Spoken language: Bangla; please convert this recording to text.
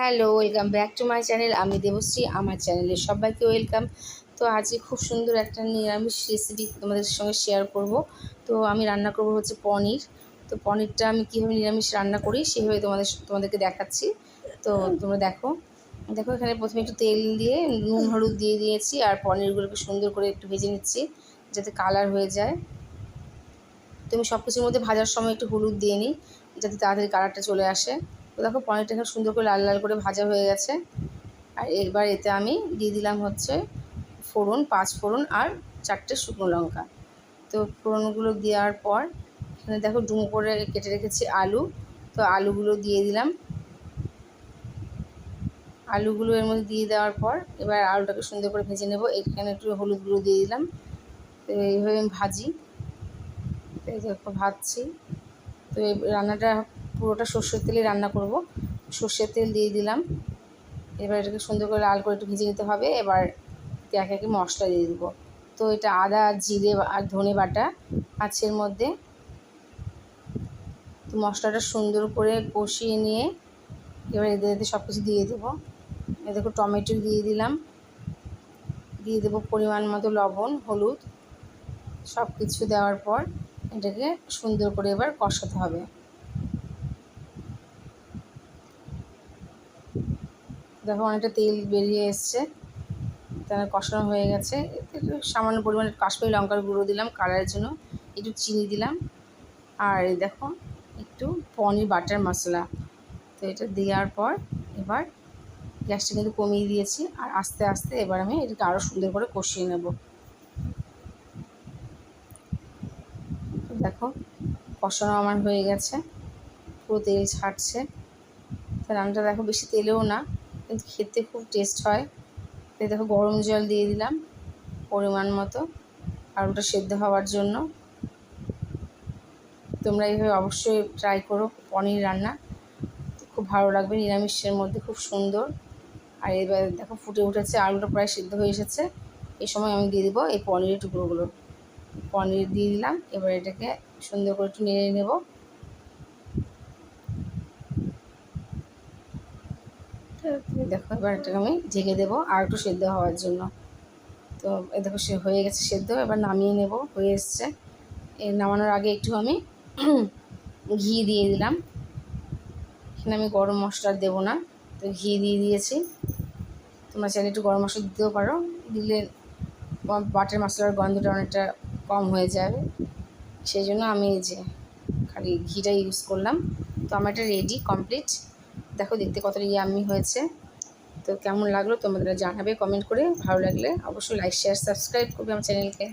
Hello, welcome back to my channel. আমি দেবশ্রী, আমার চ্যানেলে সবাইকে ওয়েলকাম। তো আজকে খুব সুন্দর একটা নিরামিষ রেসিপি তোমাদের সঙ্গে শেয়ার করব। তো আমি রান্না করব হচ্ছে পনির। তো পনিরটা আমি কীভাবে নিরামিষ রান্না করি সেভাবে তোমাদের তোমাদেরকে দেখাচ্ছি। তো তোমরা দেখো। দেখো এখানে প্রথমে একটু তেল দিয়ে নুন, হলুদ দিয়ে দিয়েছি আর পনিরগুলোকে সুন্দর করে একটু ভেজে নিচ্ছি যাতে কালার হয়ে যায়। তো আমি সব কিছুর মধ্যে ভাজার সময় একটু হলুদ দিয়ে নিই যাতে তাড়াতাড়ি কালারটা চলে আসে। তো দেখো পনিরটা এখানে সুন্দর করে লাল লাল করে ভাজা হয়ে গেছে। আর এবার এতে আমি দিয়ে দিলাম হচ্ছে ফোড়ন, পাঁচ ফোড়ন আর চারটে শুকনো লঙ্কা। তো ফোড়নগুলো দেওয়ার পর এখানে দেখো ডুমো করে কেটে রেখেছি আলু। তো আলুগুলো দিয়ে দিলাম। আলুগুলো এর মধ্যে দিয়ে দেওয়ার পর এবার আলুটাকে সুন্দর করে ভেজে নেব। এখানে একটু হলুদ গুঁড়ো দিয়ে দিলাম। তো এইভাবে আমি ভাজি। ভাজছি। তো রান্নাটা পুরোটা সর্ষের তেলে রান্না করব। সর্ষের তেল দিয়ে দিলাম। এবার এটাকে সুন্দর করে লাল করে একটু ভেজে নিতে হবে। এবার একে একে মশলা দিয়ে দেবো। তো এটা আদা, জিরে আর ধনে বাটা আছে মধ্যে। তো মশলাটা সুন্দর করে কষিয়ে নিয়ে এবার এদের এতে সব কিছু দিয়ে দেবো। এ দেখো টমেটো দিয়ে দিলাম। দিয়ে দেবো পরিমাণ মতো লবণ, হলুদ। সব কিছু দেওয়ার পর এটাকে সুন্দর করে এবার কষাতে হবে। দেখো অনেকটা তেল বেরিয়ে এসছে। তার কষানো হয়ে গেছে। একটু সামান্য পরিমাণে কাশ্মীরি লঙ্কার গুঁড়ো দিলাম কালারের জন্য। একটু চিনি দিলাম। আর দেখো, একটু পনির বাটার মশলা। তো এটা দেওয়ার পর এবার গ্যাসটা কিন্তু কমিয়ে দিয়েছি। আর আস্তে আস্তে এবার আমি এটাকে আরও সুন্দর করে কষিয়ে নেব। দেখো, কষানো আমার হয়ে গেছে। পুরো তেল ছাড়ছে। রান্নাটা দেখো বেশি তেলেও না। কিন্তু খেতে খুব টেস্ট হয়। দেখো গরম জল দিয়ে দিলাম পরিমাণ মতো, আর ওটা সেদ্ধ হওয়ার জন্য। তোমরা এইভাবে অবশ্যই ট্রাই করো পনির রান্না। খুব ভালো লাগবে, নিরামিষের মধ্যে খুব সুন্দর। আর এবার দেখো ফুটে উঠেছে, আলুটা প্রায় সিদ্ধ হয়ে এসেছে। এই সময় আমি দিয়ে দেবো এই পনিরের টুকরোগুলো। পনির দিয়ে দিলাম, এবার এটাকে সুন্দর করে একটু নেড়ে নেব। দেখো, এবার এটাকে আমি ঢেকে দেবো আর একটু সেদ্ধ হওয়ার জন্য। তো এ দেখো, সে হয়ে গেছে সেদ্ধ, এবার নামিয়ে নেব, হয়ে এসছে। নামানোর আগে একটু আমি ঘি দিয়ে দিলাম। এখানে আমি গরম মশলা দেবো না, তো ঘি দিয়ে দিয়েছি। তোমরা চাইলে একটু গরম মশলা দিতেও পারো, দিলে বাটার মশলার গন্ধটা অনেকটা কম হয়ে যাবে। সেই জন্য আমি যে খালি ঘিটা ইউজ করলাম। তো আমার এটা রেডি কমপ্লিট দেখো দেখতে কতটা ইয়াম্মি হয়েছে। তো কেমন লাগল তোমাদের জানাবে কমেন্ট করে। ভালো লাগলে অবশ্যই লাইক শেয়ার সাবস্ক্রাইব করবে আমার চ্যানেলকে